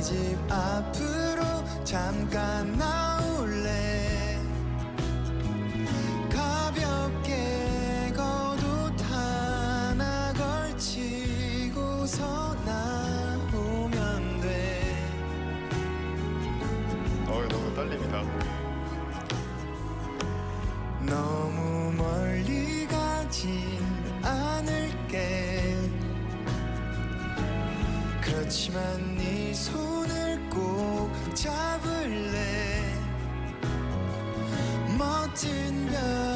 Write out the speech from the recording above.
우리 집 앞으로 잠깐 나올래? 가볍게 겉옷 하나 걸치고서 나오면 돼. 어, 너무 떨립니다. 너 그렇지만 네 손을 꼭 잡을래? 멋진 별자